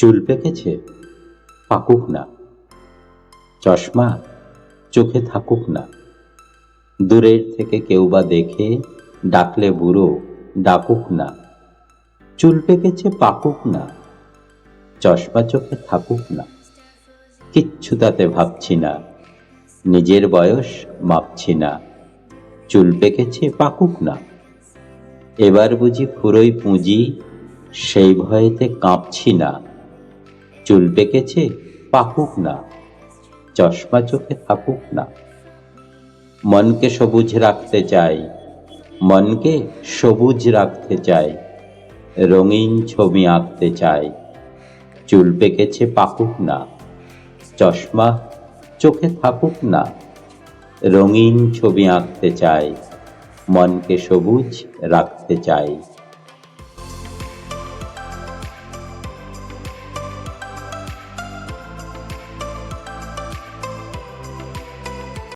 চুল পেকেছে? পাকুক না। চশমা চোখে থাকুক না। দূরের থেকে কেউ বা দেখে ডাকলে বুড়ো ডাকুক না। চুল পেকেছে, পাকুক না। চশমা চোখে থাকুক না। কিচ্ছু তাতে ভাবছি না। নিজের বয়স মাপছি না। চুল পেকেছে, পাকুক না। এবার বুঝি ফুরোই পুঁজি সেই ভয়েতে কাঁপছি না। চুল পেকেছে, পাকুক না। চশমা চোখে থাকুক না। মনকে সবুজ রাখতে চাই, মনকে সবুজ রাখতে চাই, রঙিন ছবি আঁকতে চাই। চুল পেকেছে, পাকুক না। চশমা চোখে থাকুক না। রঙিন ছবি আঁকতে চাই, মনকে সবুজ রাখতে চাই।